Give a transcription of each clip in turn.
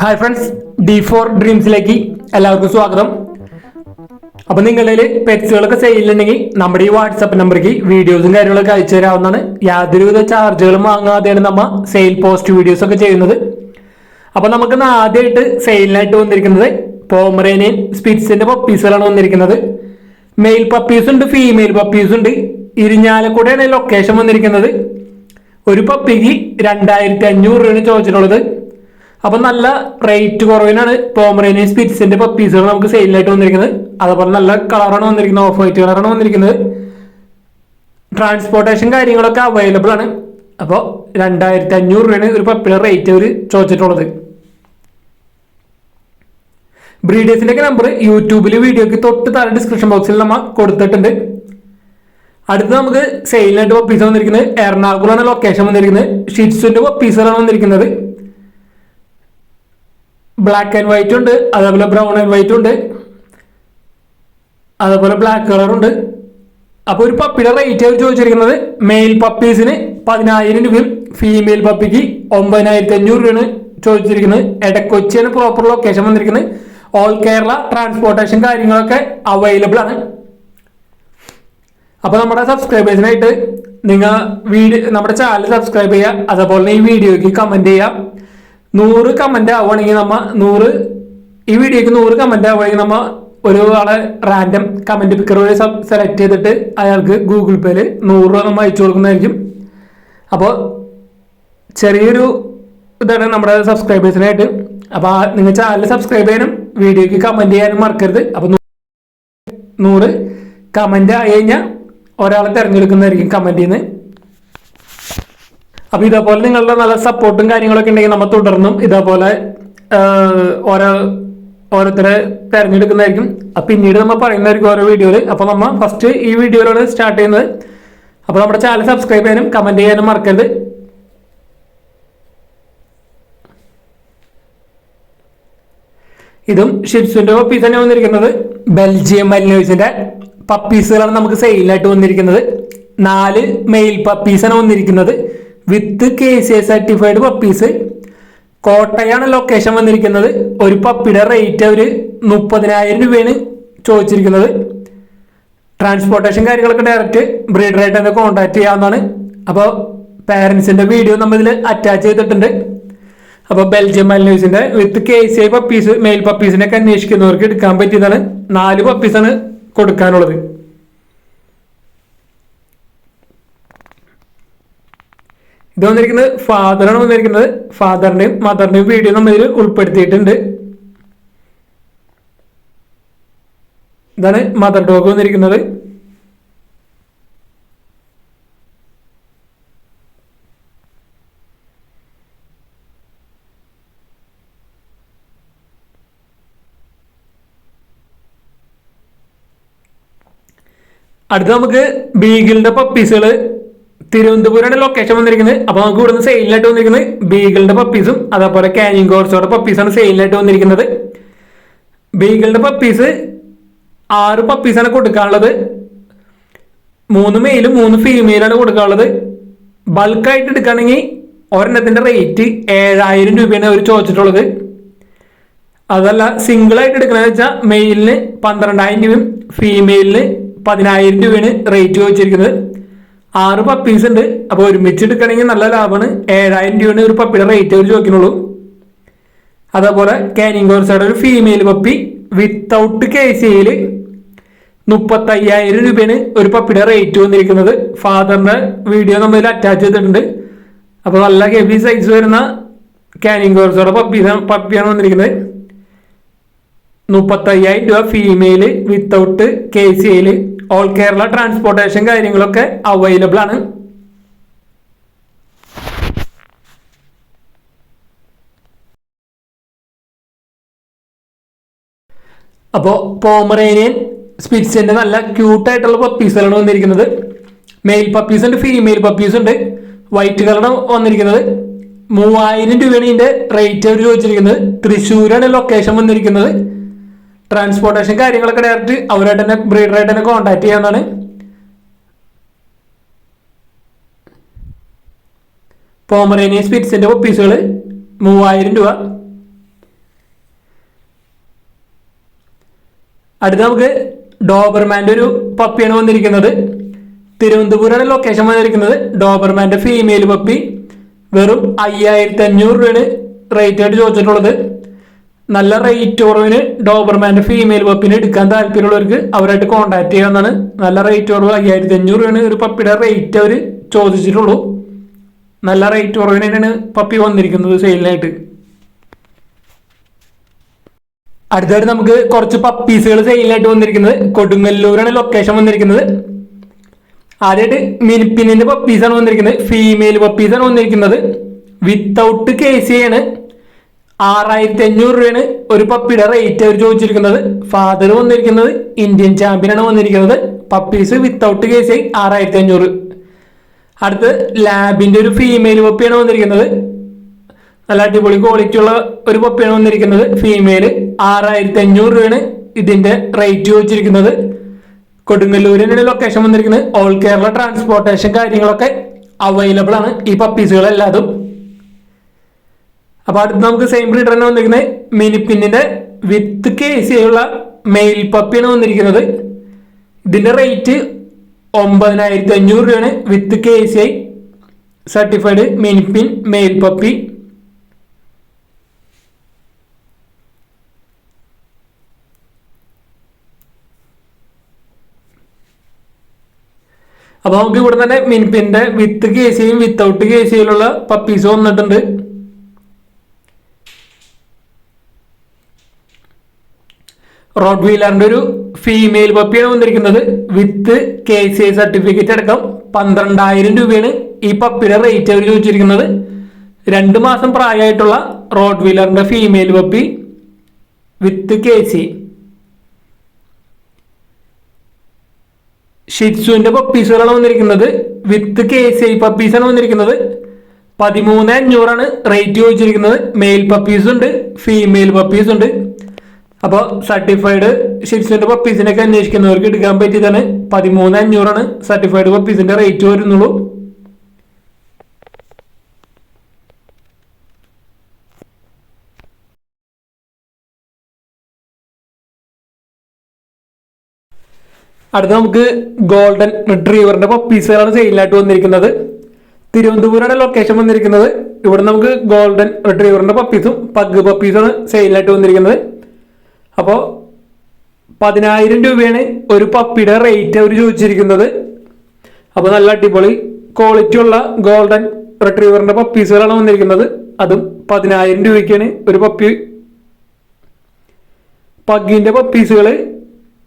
Hi friends D four ഡ്രീംസിലേക്ക് എല്ലാവർക്കും സ്വാഗതം. അപ്പൊ നിങ്ങളിൽ പെറ്റ്സുകളൊക്കെ സെയിലുണ്ടെങ്കിൽ നമ്മുടെ ഈ വാട്സപ്പ് നമ്പറിലേക്ക് വീഡിയോസും കാര്യങ്ങളൊക്കെ അയച്ചു തരാവുന്നതാണ്. യാതൊരുവിധ ചാർജുകളും വാങ്ങാതെയാണ് നമ്മ സെയിൽ പോസ്റ്റ് വീഡിയോസ് ഒക്കെ ചെയ്യുന്നത്. അപ്പൊ നമുക്ക് ആദ്യമായിട്ട് സെയിലിനായിട്ട് വന്നിരിക്കുന്നത് പോമറേനിയൻ സ്പിറ്റ്സിന്റെ പപ്പീസുകളാണ് വന്നിരിക്കുന്നത്. മെയിൽ പപ്പീസ് ഉണ്ട് ഫീമെയിൽ പപ്പീസ് ഉണ്ട്. ഇരിഞ്ഞാലക്കുടയാണ് ലൊക്കേഷൻ വന്നിരിക്കുന്നത്. ഒരു പപ്പിക്ക് രണ്ടായിരത്തി അഞ്ഞൂറ് രൂപയാണ് ചോദിച്ചിട്ടുള്ളത്. അപ്പൊ നല്ല റേറ്റ് കുറവിനാണ് പോമറേനിയൻ സ്പിറ്റ്സിന്റെ പപ്പീസുകൾ നമുക്ക് സെയിലായിട്ട് വന്നിരിക്കുന്നത്. അതുപോലെ നല്ല കളറാണ് വന്നിരിക്കുന്നത്. ഓഫ് വൈറ്റ് കളറാണ് വന്നിരിക്കുന്നത്. ട്രാൻസ്പോർട്ടേഷൻ കാര്യങ്ങളൊക്കെ അവൈലബിൾ ആണ്. അപ്പോൾ രണ്ടായിരത്തി അഞ്ഞൂറ് രൂപയാണ് ഒരു പപ്പിയുടെ റേറ്റ് അവർ ചോദിച്ചിട്ടുള്ളത്. ബ്രീഡേഴ്സിന്റെ ഒക്കെ നമ്പർ യൂട്യൂബിൽ വീഡിയോക്ക് തൊട്ട് താഴെ ഡിസ്ക്രിപ്ഷൻ ബോക്സിൽ നമ്മൾ കൊടുത്തിട്ടുണ്ട്. അടുത്ത് നമുക്ക് സെയിലിനായിട്ട് പപ്പീസ് വന്നിരിക്കുന്നത്. എറണാകുളമാണ് ലൊക്കേഷൻ വന്നിരിക്കുന്നത്. ഷിറ്റ്സുന്റെ പപ്പീസുകളാണ് വന്നിരിക്കുന്നത്. ബ്ലാക്ക് ആൻഡ് വൈറ്റ് ഉണ്ട് അതേപോലെ ബ്രൗൺ ആൻഡ് വൈറ്റ് ഉണ്ട് അതേപോലെ ബ്ലാക്ക് കളർ ഉണ്ട്. അപ്പോൾ ഒരു പപ്പിയുടെ റേറ്റ് അവർ ചോദിച്ചിരിക്കുന്നത്. മെയിൽ പപ്പീസിന് പതിനായിരം രൂപയും ഫീമെയിൽ പപ്പിക്ക് ഒമ്പതിനായിരത്തി അഞ്ഞൂറ് രൂപയാണ് ചോദിച്ചിരിക്കുന്നത്. എടക്കൊച്ചിയാണ് പ്രോപ്പർ ലൊക്കേഷൻ വന്നിരിക്കുന്നത്. ഓൾ കേരള ട്രാൻസ്പോർട്ടേഷൻ കാര്യങ്ങളൊക്കെ അവൈലബിൾ ആണ്. അപ്പോൾ നമ്മുടെ സബ്സ്ക്രൈബേഴ്സിനായിട്ട് നിങ്ങൾ വീഡിയോ നമ്മുടെ ചാനൽ സബ്സ്ക്രൈബ് ചെയ്യുക. അതേപോലെ ഈ വീഡിയോയ്ക്ക് കമന്റ് ചെയ്യുക. നൂറ് കമന്റ് ആവുകയാണെങ്കിൽ നമ്മ നൂറ് ഈ വീഡിയോക്ക് നൂറ് കമന്റ് ആവുകയാണെങ്കിൽ നമ്മ ഒരു ആളെ റാൻഡം കമന്റ് പിക്കർ വഴി സെലക്ട് ചെയ്തിട്ട് അയാൾക്ക് ഗൂഗിൾ പേയിൽ നൂറ് രൂപ നമ്മൾ അയച്ചു കൊടുക്കുന്നതായിരിക്കും. അപ്പോൾ ചെറിയൊരു ഇതാണ് നമ്മുടെ സബ്സ്ക്രൈബേഴ്സിനായിട്ട് അപ്പോൾ നിങ്ങൾ ചാനൽ സബ്സ്ക്രൈബ് ചെയ്യാനും വീഡിയോക്ക് കമന്റ് ചെയ്യാനും മറക്കരുത്. അപ്പോൾ നൂറ് കമന്റ് ആയി കഴിഞ്ഞാൽ ഒരാളെ തിരഞ്ഞെടുക്കുന്നതായിരിക്കും കമന്റ് ചെയ്യുന്നത് അപ്പൊ ഇതേപോലെ നിങ്ങളുടെ നല്ല സപ്പോർട്ടും കാര്യങ്ങളൊക്കെ ഉണ്ടെങ്കിൽ നമ്മൾ തുടർന്നും ഇതേപോലെ ഓരോ ഓരോരുത്തരെ തിരഞ്ഞെടുക്കുന്നതായിരിക്കും. അപ്പൊ പിന്നീട് നമ്മൾ പറയുന്നതായിരിക്കും ഓരോ വീഡിയോയിൽ അപ്പൊ നമ്മൾ ഫസ്റ്റ് ഈ വീഡിയോയിലാണ് സ്റ്റാർട്ട് ചെയ്യുന്നത്. അപ്പൊ നമ്മുടെ ചാനൽ സബ്സ്ക്രൈബ് ചെയ്യാനും കമന്റ് ചെയ്യാനും മറക്കരുത്. ഇതും ഷിപ്സിന്റെ പപ്പീസ് തന്നെ വന്നിരിക്കുന്നത്. ബെൽജിയം മലിനോയ്സിന്റെ പപ്പീസുകളാണ് നമുക്ക് സെയിലായിട്ട് വന്നിരിക്കുന്നത്. നാല് മെയിൽ പപ്പീസാണ് വന്നിരിക്കുന്നത്. With K C I certified puppies കോട്ടയാണ് ലൊക്കേഷൻ വന്നിരിക്കുന്നത്. ഒരു പപ്പിയുടെ റേറ്റ് അവർ മുപ്പതിനായിരം രൂപയാണ് ചോദിച്ചിരിക്കുന്നത്. ട്രാൻസ്പോർട്ടേഷൻ കാര്യങ്ങളൊക്കെ ഡയറക്റ്റ് ബ്രീഡറായിട്ട് തന്നെ കോൺടാക്ട് ചെയ്യാവുന്നതാണ്. അപ്പോൾ പാരൻസിന്റെ വീഡിയോ നമ്മൾ ഇതിൽ അറ്റാച്ച് ചെയ്തിട്ടുണ്ട്. അപ്പോൾ Belgium മലിനൂസിന്റെ with K C I puppies male പപ്പീസിനൊക്കെ അന്വേഷിക്കുന്നവർക്ക് എടുക്കാൻ പറ്റിയതാണ്. നാല് പപ്പീസാണ് കൊടുക്കാനുള്ളത്. ഇത് വന്നിരിക്കുന്നത് ഫാദറാണ് വന്നിരിക്കുന്നത്. ഫാദറിന്റെയും മദറിന്റെയും വീഡിയോ നമ്മൾ ഇതിൽ ഉൾപ്പെടുത്തിയിട്ടുണ്ട്. ഇതാണ് മദർ ഡോഗ് വന്നിരിക്കുന്നത്. അടുത്ത നമുക്ക് ബീഗിളിന്റെ പപ്പീസുകൾ തിരുവനന്തപുരമാണ് ലൊക്കേഷൻ വന്നിരിക്കുന്നത്. അപ്പൊ നമുക്ക് ഇവിടുന്ന് സെയിലിനായിട്ട് വന്നിരിക്കുന്നത് ബീഗിളിന്റെ പപ്പീസും അതേപോലെ കാനിങ് കോർസോടെ പപ്പീസാണ് സെയിലിനായിട്ട് വന്നിരിക്കുന്നത്. ബീഗിളിന്റെ പപ്പീസ് ആറ് പപ്പീസാണ് കൊടുക്കാനുള്ളത്. മൂന്ന് മെയിലും മൂന്ന് ഫീമെയിലാണ് കൊടുക്കാനുള്ളത്. ബൾക്കായിട്ട് എടുക്കുകയാണെങ്കിൽ ഒരെണ്ണത്തിന്റെ റേറ്റ് ഏഴായിരം രൂപയാണ് അവർ ചോദിച്ചിട്ടുള്ളത്. അതല്ല സിംഗിൾ ആയിട്ട് എടുക്കണമെന്ന് വെച്ചാൽ മെയിലിന് പന്ത്രണ്ടായിരം രൂപയും ഫീമെയിലിന് പതിനായിരം രൂപയാണ് റേറ്റ് ചോദിച്ചിരിക്കുന്നത്. ആറ് പപ്പീസ് ഉണ്ട്. അപ്പോൾ ഒരുമിച്ച് എടുക്കണമെങ്കിൽ നല്ല ലാഭമാണ്. ഏഴായിരം രൂപയാണ് ഒരു പപ്പിയുടെ റേറ്റ് അവർ ചോദിക്കുന്നുള്ളൂ അതേപോലെ കാനിങ് കോഴ്സയുടെ ഒരു ഫീമെയിൽ പപ്പി വിത്തൗട്ട് കെ സിയിൽ മുപ്പത്തയ്യായിരം രൂപയാണ് ഒരു പപ്പിയുടെ റേറ്റ് വന്നിരിക്കുന്നത്. ഫാദറിന്റെ വീഡിയോ നമ്മൾ അറ്റാച്ച് ചെയ്തിട്ടുണ്ട്. അപ്പോൾ നല്ല ഹെവി സൈസ് വരുന്ന കാനിങ് കോഴ്സയുടെ പപ്പീസ് പപ്പിയാണ് വന്നിരിക്കുന്നത്. മുപ്പത്തയ്യായിരം രൂപ ഫീമെയിൽ വിത്തൗട്ട് കെ സി ഐയിൽ ഓൾ കേരള ട്രാൻസ്പോർട്ടേഷൻ കാര്യങ്ങളൊക്കെ അവൈലബിൾ ആണ്. അപ്പോൾ പോമറേനിയൻ സ്പിറ്റ്സിന്റെ നല്ല ക്യൂട്ടായിട്ടുള്ള പപ്പീസുകളാണ് വന്നിരിക്കുന്നത്. മെയിൽ പപ്പീസ് ഉണ്ട് ഫീമെയിൽ പപ്പീസ് ഉണ്ട്. വൈറ്റ് കളറാണ് വന്നിരിക്കുന്നത്. മൂവായിരം രൂപയാണ് ഇതിന്റെ റേറ്റ് അവർ ചോദിച്ചിരിക്കുന്നത്. തൃശ്ശൂരാണ് ലൊക്കേഷൻ വന്നിരിക്കുന്നത്. ട്രാൻസ്പോർട്ടേഷൻ കാര്യങ്ങളൊക്കെ ഡയറക്റ്റ് അവരായിട്ട് തന്നെ ബ്രീഡറായിട്ട് തന്നെ കോൺടാക്ട് ചെയ്യാന്നാണ്. പോമറേനിയ സ്പിറ്റ്സിന്റെ പപ്പീസുകൾ മൂവായിരം രൂപ. അടുത്ത നമുക്ക് ഡോബർമാന്റെ ഒരു പപ്പിയാണ് വന്നിരിക്കുന്നത്. തിരുവനന്തപുരമാണ് ലൊക്കേഷൻ വന്നിരിക്കുന്നത്. ഡോബർമാന്റെ ഫീമെയിൽ പപ്പി വെറും അയ്യായിരത്തി അഞ്ഞൂറ് രൂപയാണ് റേറ്റ് ആയിട്ട് ചോദിച്ചിട്ടുള്ളത്. നല്ല റേറ്റ് കുറവിന് ഡോബർമാന്റെ ഫീമെയിൽ പപ്പിനെ എടുക്കാൻ താല്പര്യമുള്ളവർക്ക് അവരായിട്ട് കോൺടാക്ട് ചെയ്യാവുന്നതാണ്. നല്ല റേറ്റ് കുറവ് അയ്യായിരത്തി അഞ്ഞൂറ് രൂപയാണ് ഒരു പപ്പിയുടെ റേറ്റ് അവർ ചോദിച്ചിട്ടുള്ളൂ. നല്ല റേറ്റ് കുറവിന് തന്നെയാണ് പപ്പി വന്നിരിക്കുന്നത് സെയിലിനായിട്ട് അടുത്തായിട്ട് നമുക്ക് കുറച്ച് പപ്പീസുകൾ സെയിലിനായിട്ട് വന്നിരിക്കുന്നത്. കൊടുങ്ങല്ലൂരാണ് ലൊക്കേഷൻ വന്നിരിക്കുന്നത്. ആദ്യമായിട്ട് മിനിപ്പിനിന്റെ പപ്പീസാണ് വന്നിരിക്കുന്നത്. ഫീമെയിൽ പപ്പീസാണ് വന്നിരിക്കുന്നത്. വിത്തൗട്ട് കെ സി ആണ്. ആറായിരത്തി അഞ്ഞൂറ് രൂപയാണ് ഒരു പപ്പിയുടെ റേറ്റ് അവർ ചോദിച്ചിരിക്കുന്നത്. ഫാദർ വന്നിരിക്കുന്നത് ഇന്ത്യൻ ചാമ്പ്യനാണ് വന്നിരിക്കുന്നത്. പപ്പീസ് വിത്തൗട്ട് കേസ് ആറായിരത്തി അഞ്ഞൂറ് അടുത്ത് ലാബിന്റെ ഒരു ഫീമെയിൽ പപ്പിയാണ് വന്നിരിക്കുന്നത്. നല്ല അടിപൊളി ക്വാളിറ്റി ഉള്ള ഒരു പപ്പിയാണ് വന്നിരിക്കുന്നത്. ഫീമെയിൽ ആറായിരത്തി അഞ്ഞൂറ് രൂപയാണ് ഇതിന്റെ റേറ്റ് ചോദിച്ചിരിക്കുന്നത്. കൊടുങ്ങല്ലൂരിന്റെ ലൊക്കേഷൻ വന്നിരിക്കുന്നത്. ഓൾ കേരള ട്രാൻസ്പോർട്ടേഷൻ കാര്യങ്ങളൊക്കെ അവൈലബിൾ ആണ്. ഈ പപ്പീസുകൾ എല്ലാതും അപ്പൊ അടുത്ത് നമുക്ക് സെയിം ബ്രീഡർ തന്നെ വന്നിരിക്കുന്നത് മിനിപ്പിന്നിന്റെ വിത്ത് കേസിയുള്ള മെയിൽ പപ്പിയാണ് വന്നിരിക്കുന്നത്. ഇതിന്റെ റേറ്റ് ഒമ്പതിനായിരത്തി അഞ്ഞൂറ് രൂപയാണ് with K C I certified minpin male puppy അപ്പൊ നമുക്ക് ഇവിടെ തന്നെ മിനിപ്പിന്റെ വിത്ത് കെ സിയും വിത്തൗട്ട് കെ സിയിലുള്ള പപ്പീസ് വന്നിട്ടുണ്ട്. റോഡ് വീലറിന്റെ ഒരു ഫീമെയിൽ പപ്പിയാണ് വന്നിരിക്കുന്നത്. With K C I certificate അടക്കം പന്ത്രണ്ടായിരം രൂപയാണ് ഈ പപ്പിയുടെ റേറ്റ് അവർ ചോദിച്ചിരിക്കുന്നത്. രണ്ട് മാസം പ്രായമായിട്ടുള്ള റോഡ് വീലറിന്റെ female puppy with K C ഷിറ്റ്സുവിന്റെ പപ്പീസുകളാണ് വന്നിരിക്കുന്നത്. വിത്ത് കെ സി ഐ പപ്പീസാണ് വന്നിരിക്കുന്നത്. പതിമൂന്ന് അഞ്ഞൂറാണ് റേറ്റ് ചോദിച്ചിരിക്കുന്നത്. മെയിൽ പപ്പീസുണ്ട് ഫീമെയിൽ പപ്പീസ് ഉണ്ട്. അപ്പോൾ സർട്ടിഫൈഡ് ഷിറ്റ്സിന്റെ പപ്പീസിനൊക്കെ അന്വേഷിക്കുന്നവർക്ക് എടുക്കാൻ പറ്റിയതാണ്. പതിമൂന്ന് അഞ്ഞൂറാണ് സർട്ടിഫൈഡ് പപ്പീസിന്റെ റേറ്റ് വരുന്നുള്ളൂ. അടുത്ത നമുക്ക് ഗോൾഡൻ റിട്രീവറിന്റെ പപ്പീസുകളാണ് സെയിലായിട്ട് വന്നിരിക്കുന്നത്. തിരുവനന്തപുരമാണ് ലൊക്കേഷൻ വന്നിരിക്കുന്നത്. ഇവിടെ നമുക്ക് ഗോൾഡൻ റിട്രീവറിന്റെ പപ്പീസും പഗ് പപ്പീസുമാണ് സെയിലായിട്ട് വന്നിരിക്കുന്നത്. അപ്പോൾ പതിനായിരം രൂപയാണ് ഒരു പപ്പിയുടെ റേറ്റ് അവർ ചോദിച്ചിരിക്കുന്നത്. അപ്പോൾ നല്ല അടിപൊളി ക്വാളിറ്റി ഉള്ള ഗോൾഡൻ റിട്രീവറിന്റെ പപ്പീസുകളാണ് വന്നിരിക്കുന്നത്. അതും പതിനായിരം രൂപയ്ക്കാണ് ഒരു പപ്പി പഗ്ഗിന്റെ പപ്പീസുകൾ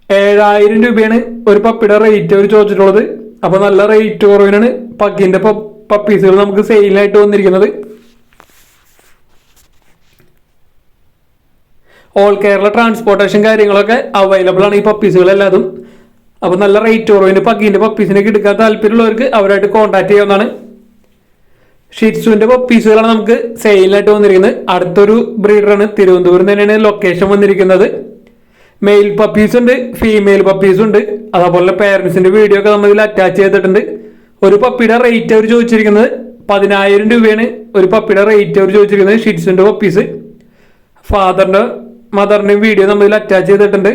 ഏഴായിരം രൂപയാണ് ഒരു പപ്പിയുടെ റേറ്റ് അവർ ചോദിച്ചിട്ടുള്ളത്. അപ്പോൾ നല്ല റേറ്റ് കുറവിനാണ് പഗ്ഗിന്റെ പപ്പീസുകൾ നമുക്ക് സെയിലായിട്ട് വന്നിരിക്കുന്നത്. ഓൾ കേരള ട്രാൻസ്പോർട്ടേഷൻ കാര്യങ്ങളൊക്കെ അവൈലബിൾ ആണ് ഈ പപ്പീസുകൾ എല്ലാതും അപ്പോൾ നല്ല റേറ്റ് കുറവിന് പഗ്ഗിന്റെ പപ്പീസിനൊക്കെ എടുക്കാൻ താല്പര്യമുള്ളവർക്ക് അവരായിട്ട് കോൺടാക്ട് ചെയ്യാവുന്നതാണ്. ഷിറ്റ്സുവിന്റെ പപ്പീസുകളാണ് നമുക്ക് സെയിലായിട്ട് വന്നിരിക്കുന്നത്. അടുത്തൊരു ബ്രീഡറാണ് തിരുവനന്തപുരം തന്നെയാണ് ലൊക്കേഷൻ വന്നിരിക്കുന്നത്. മെയിൽ പപ്പീസ് ഉണ്ട് ഫീമെയിൽ പപ്പീസ് ഉണ്ട്. അതേപോലെ പേരൻസിന്റെ വീഡിയോ ഒക്കെ നമ്മൾ ഇതിൽ അറ്റാച്ച് ചെയ്തിട്ടുണ്ട്. ഒരു പപ്പിയുടെ റേറ്റ് അവർ ചോദിച്ചിരിക്കുന്നത് പതിനായിരം രൂപയാണ്. ഒരു പപ്പിയുടെ റേറ്റ് അവർ ചോദിച്ചിരിക്കുന്നത് ഷിറ്റ്സിന്റെ പപ്പീസ് ഫാദറിന്റെ മദറിന്റെയും വീഡിയോ നമ്മൾ ഇതിൽ അറ്റാച്ച് ചെയ്തിട്ടുണ്ട്.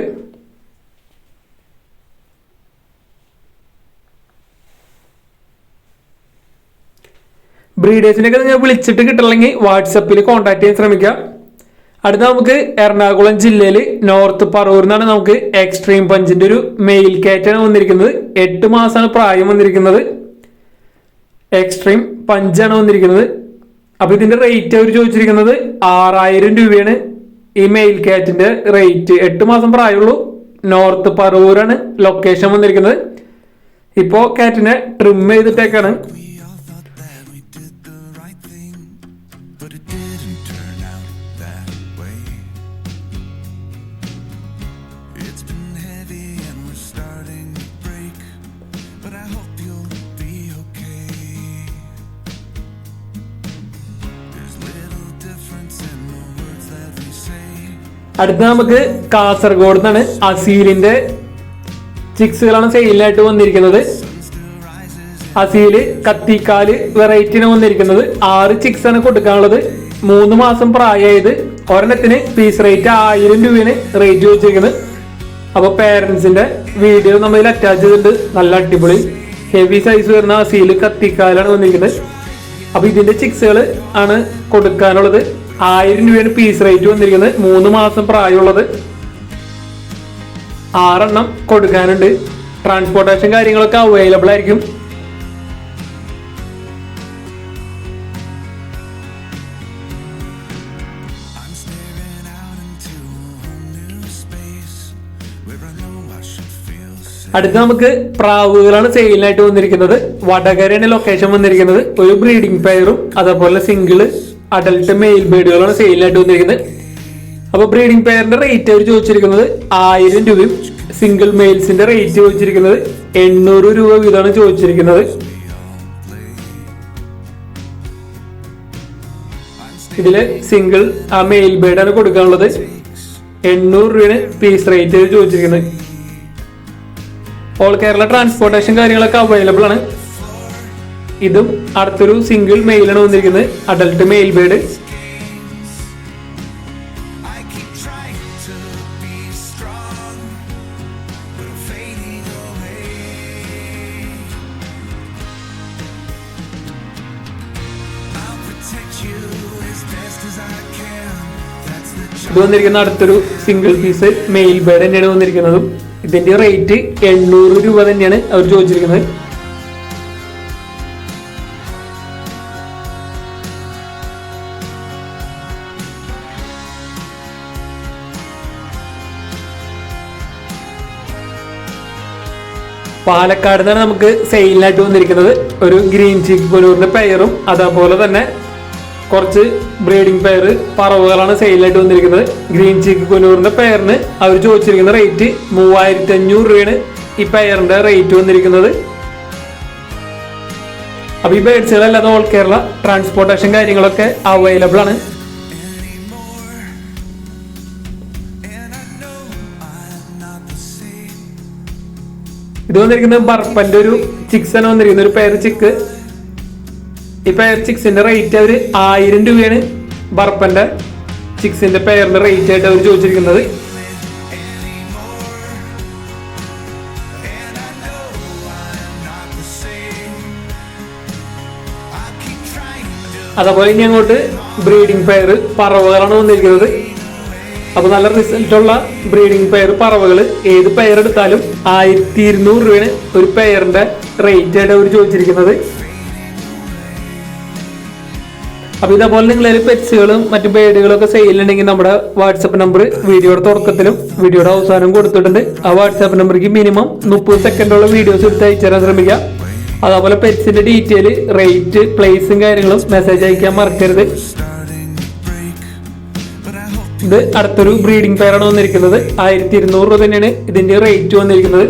ബ്രീഡേഴ്സിനൊക്കെ നിങ്ങൾ വിളിച്ചിട്ട് കിട്ടണമെങ്കിൽ വാട്സപ്പിൽ കോൺടാക്ട് ചെയ്യാൻ ശ്രമിക്കാം. അടുത്ത നമുക്ക് എറണാകുളം ജില്ലയിൽ നോർത്ത് പറവൂർ നിന്നാണ് നമുക്ക് എക്സ്ട്രീം പഞ്ചിന്റെ ഒരു മെയിൽ കാറ്റാണ് വന്നിരിക്കുന്നത്. എട്ട് മാസമാണ് പ്രായം വന്നിരിക്കുന്നത്. എക്സ്ട്രീം പഞ്ചാണ് വന്നിരിക്കുന്നത്. അപ്പൊ ഇതിന്റെ റേറ്റ് അവർ ചോദിച്ചിരിക്കുന്നത് ആറായിരം രൂപയാണ്. ഈ മെയിൽ കാറ്റിന്റെ റേറ്റ് എട്ട് മാസം പ്രായമുള്ളൂ. നോർത്ത് പറവൂരാണ് ലൊക്കേഷൻ വന്നിരിക്കുന്നത്. ഇപ്പോ കാറ്റിനെ ട്രിം ചെയ്തിട്ടേക്കാണ്. അടുത്ത നമുക്ക് കാസർഗോഡ് നിന്നാണ് അസീലിന്റെ ചിക്സുകളാണ് സെയിലായിട്ട് വന്നിരിക്കുന്നത്. അസീൽ കത്തിക്കാൽ വെറൈറ്റിന് വന്നിരിക്കുന്നത്. ആറ് ചിക്സ് ആണ് കൊടുക്കാനുള്ളത്. മൂന്ന് മാസം പ്രായമായത്. ഒരെണ്ണത്തിന് പീസ് റേറ്റ് ആയിരം രൂപയാണ് റേറ്റ് വെച്ചിരിക്കുന്നത്. അപ്പോൾ പേരൻസിന്റെ വീഡിയോ നമ്മൾ അറ്റാച്ച് ചെയ്തിട്ടുണ്ട്. നല്ല അടിപൊളി. ഹെവി സൈസ് വരുന്ന അസീൽ കത്തിക്കാലാണ് വന്നിരിക്കുന്നത്. അപ്പൊ ഇതിന്റെ ചിക്സുകൾ ആണ് കൊടുക്കാനുള്ളത്. ആയിരം രൂപയാണ് പീസ് റേറ്റ് വന്നിരിക്കുന്നത്. മൂന്ന് മാസം പ്രായമുള്ളത്. ആറെണ്ണം കൊടുക്കാനുണ്ട്. ട്രാൻസ്പോർട്ടേഷൻ കാര്യങ്ങളൊക്കെ അവൈലബിൾ ആയിരിക്കും. അടുത്ത നമുക്ക് പ്രാവുകളാണ് സെയിലിനായിട്ട് വന്നിരിക്കുന്നത്. വടകരയാണ് ലൊക്കേഷൻ വന്നിരിക്കുന്നത്. ഒരു ബ്രീഡിംഗ് പെയറും അതേപോലെ സിംഗിൾ അഡൽട്ട് മെയിൽ ബേഡുകളാണ് സെയിലായിട്ട് വന്നിരിക്കുന്നത്. അപ്പൊ ബ്രീഡിംഗ് പെയറിന്റെ റേറ്റ് അവർ ചോദിച്ചിരിക്കുന്നത് ആയിരം രൂപയും സിംഗിൾ മെയിൽസിന്റെ റേറ്റ് ചോദിച്ചിരിക്കുന്നത് എണ്ണൂറ് രൂപ വീതമാണ് ചോദിച്ചിരിക്കുന്നത്. ഇതിൽ സിംഗിൾ ആ മെയിൽ ബേഡാണ് കൊടുക്കാനുള്ളത്. എണ്ണൂറ് രൂപയാണ് പീസ് റേറ്റ് ചോദിച്ചിരിക്കുന്നത്. ഓൾ കേരള ട്രാൻസ്പോർട്ടേഷൻ കാര്യങ്ങളൊക്കെ അവൈലബിൾ ആണ്. ഇതും അടുത്തൊരു സിംഗിൾ മെയിലാണ് വന്നിരിക്കുന്നത്. അഡൽട്ട് മെയിൽ ബേഡ് ഇത് വന്നിരിക്കുന്ന അടുത്തൊരു സിംഗിൾ പീസ് മെയിൽ ബേഡ് തന്നെയാണ് വന്നിരിക്കുന്നതും. ഇതിന്റെ റേറ്റ് എണ്ണൂറ് രൂപ തന്നെയാണ് അവർ ചോദിച്ചിരിക്കുന്നത്. പാലക്കാട് നിന്നാണ് നമുക്ക് സെയിലിനായിട്ട് വന്നിരിക്കുന്നത് ഒരു ഗ്രീൻ ചീക്ക് പൊലൂറിന്റെ പെയറും അതേപോലെ തന്നെ കുറച്ച് ബ്രീഡിംഗ് പെയർ പറവുകളാണ് സെയിലായിട്ട് വന്നിരിക്കുന്നത്. ഗ്രീൻ ചീക്ക് കൊനൂറിന്റെ പെയറിന് അവർ ചോദിച്ചിരിക്കുന്ന റേറ്റ് മൂവായിരത്തി അഞ്ഞൂറ് രൂപയാണ് ഈ പെയറിന്റെ റേറ്റ് വന്നിരിക്കുന്നത്. അപ്പൊ ഈ ബേഡ്സുകളല്ലാതെ ഓൾ കേരള ട്രാൻസ്പോർട്ടേഷൻ കാര്യങ്ങളൊക്കെ അവൈലബിൾ ആണ്. ഇത് വന്നിരിക്കുന്നത് ബർപ്പന്റെ ഒരു ചിക്സ് തന്നെ വന്നിരിക്കുന്നത്. ഒരു പെയർ ചിക്ക് ഈ പെയർ ചിക്സിന്റെ റേറ്റ് അവർ ആയിരം രൂപയാണ് ബർപ്പന്റെ ചിക്സിന്റെ പെയറിന്റെ റേറ്റ് ആയിട്ട് അവർ ചോദിച്ചിരിക്കുന്നത്. അതേപോലെ ഇനി അങ്ങോട്ട് ബ്രീഡിംഗ് പെയർ പറവകളാണ് വന്നിരിക്കുന്നത്. അപ്പൊ നല്ല റിസൾട്ട് ഉള്ള ബ്രീഡിംഗ് പെയർ പറവകൾ ഏത് പെയർ എടുത്താലും ആയിരത്തി ഇരുന്നൂറ് രൂപയാണ് ഒരു പെയറിന്റെ റേറ്റ് ആയിട്ട് അവർ ചോദിച്ചിരിക്കുന്നത്. അപ്പൊ ഇതേപോലെ നിങ്ങൾ പെറ്റ്സുകളും മറ്റു ബേഡുകളും ഒക്കെ സെയിലുണ്ടെങ്കിൽ നമ്മുടെ വാട്സപ്പ് നമ്പർ വീഡിയോയുടെ തുടക്കത്തിലും വീഡിയോയുടെ അവസാനം കൊടുത്തിട്ടുണ്ട്. ആ വാട്സാപ്പ് നമ്പർക്ക് മിനിമം മുപ്പത് സെക്കൻഡുള്ള വീഡിയോസ് എടുത്ത് അയച്ചുതരാൻ ശ്രമിക്കാം അതേപോലെ പെറ്റ്സിന്റെ ഡീറ്റെയിൽ റേറ്റ് പ്ലേസും കാര്യങ്ങളും മെസ്സേജ് അയക്കാൻ മറക്കരുത്. ഇത് അടുത്തൊരു ബ്രീഡിംഗ് പെയറാണ് വന്നിരിക്കുന്നത്. ആയിരത്തി ഇരുന്നൂറ് രൂപ തന്നെയാണ് ഇതിന്റെ റേറ്റ് വന്നിരിക്കുന്നത്.